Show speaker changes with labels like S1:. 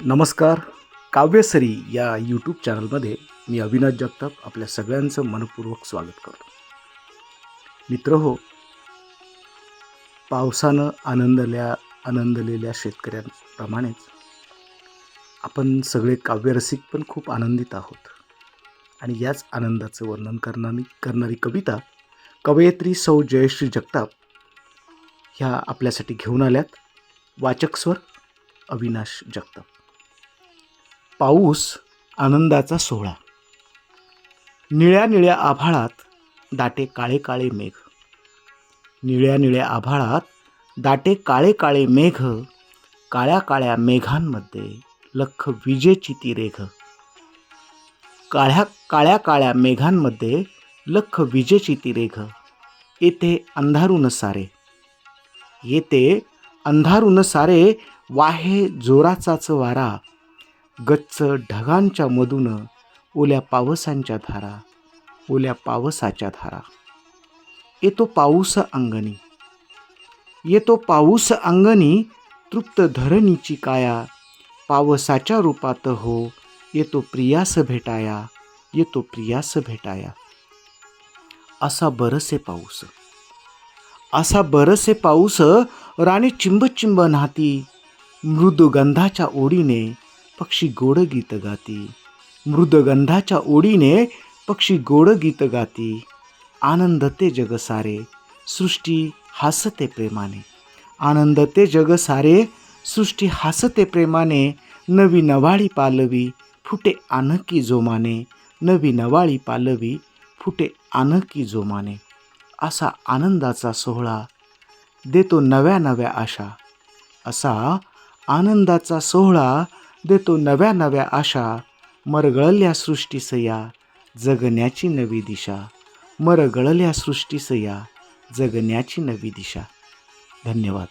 S1: नमस्कार काव्यसरी या यूट्यूब चॅनलमध्ये मी अविनाश जगताप आपल्या सगळ्यांचं मनपूर्वक स्वागत करतो. मित्र हो पावसानं आनंदल्या आनंदलेल्या शेतकऱ्यांप्रमाणेच आपण सगळे काव्यरसिक पण खूप आनंदित आहोत. आणि याच आनंदाचं वर्णन करणारी करणारी कविता कवयित्री सौ जयश्री जगताप ह्या आपल्यासाठी घेऊन आल्यात. वाचक स्वर अविनाश जगताप. पाऊस आनंदाचा सोहळा. निळ्या निळ्या आभाळात दाटे काळे काळे मेघ. निळ्या निळ्या आभाळात दाटे काळे काळे मेघ. काळ्या काळ्या मेघांमध्ये लख विजेची ती रेघ. काळ्या काळ्या काळ्या मेघांमध्ये लख विजेची ती रेघ. येथे अंधारून सारे. येते अंधारून सारे वाहे जोराचाच वारा. गच्च ढगांच्या मधून ओल्या पावसांच्या धारा. ओल्या पावसाच्या धारा. येतो पाऊस अंगणी. येतो पाऊस अंगणी तृप्त धरणीची काया. पावसाच्या रूपात हो येतो प्रियास भेटाया. येतो प्रियास भेटाया. असा बरसे पाऊस. असा बरसे पाऊस राणी चिंब चिंब नाती मृदुगंधाच्या ओढीने पक्षी गोड गीत. गाती मृदगंधाच्या ओढीने पक्षी गोड गीत. गाती आनंदते जग सारे सृष्टी हासते प्रेमाने. आनंदते जग सारे सृष्टी हासते प्रेमाने. नवी नवाळी पालवी फुटे आनकी जोमाने. नवी नवाळी पालवी फुटे आनकी जोमाने असा आनंदाचा सोहळा देतो नव्या नव्या आशा असा आनंदाचा सोहळा देतो नव्या नव्या आशा मरगळल्या सृष्टीसया जगण्याची नवी दिशा मरगळल्या सृष्टीसया जगण्याची नवी दिशा. धन्यवाद.